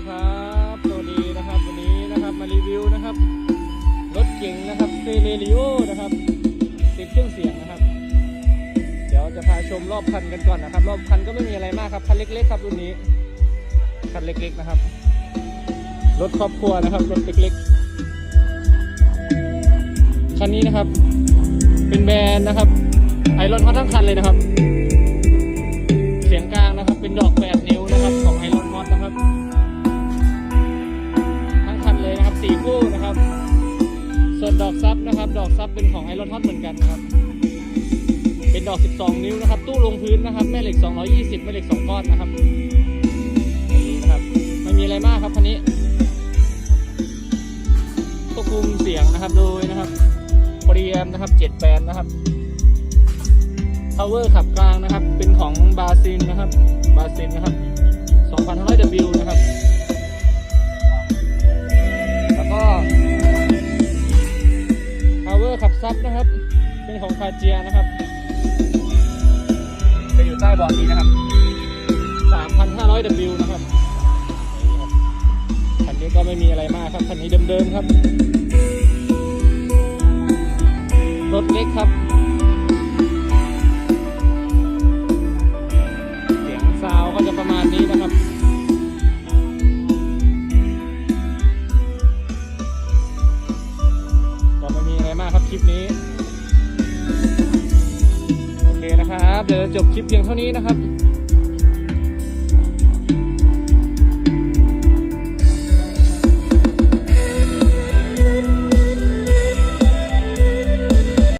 ีครับตัวดีนะครับ วันนี้นะครับมารีวิวนะครับ รถเก่งนะครับเซเลริโอนะครับติดเครื่องเสียงนะครับ เดี๋ยวจะพาชมรอบคันกันก่อนนะครับ รอบคันก็ไม่มีอะไรมากครับคันเล็กๆครับรุ่นนี้คันเล็กๆนะครับ รถครอบครัวนะครับรถเล็กๆคันนี้นะครับ เป็นแบรนด์นะครับไอรอนเขาทั้งคันเลยนะครับ ดอกซับนะครับ ดอกซับเป็นของไอรอนฮอตเหมือนกันครับ เป็นดอก 12 นิ้วนะครับ ตู้ลงพื้นนะครับ แม่เหล็ก 220 แม่เหล็ก 2 ก้อนนะครับนี่นะครับ ไม่มีอะไรมากครับคันนี้ควบคุมเสียงนะครับโดยนะครับเปรีแอมนะครับ7แบนนะครับ power ขับกลางนะครับ เป็นของบาซินนะครับ บาซินนะครับ 2,500W power ขับซับนะครับ เป็นของคาเจียนะครับ จะอยู่ใต้เบาะนี้นะครับ 3,500W นะครับคันนี้ก็ไม่มีอะไรมากครับ คันนี้เดิมๆครับ รถเล็กครับ คลิปนี้ โอเคนะครับ เดี๋ยวจบคลิปเพียงเท่านี้นะครับ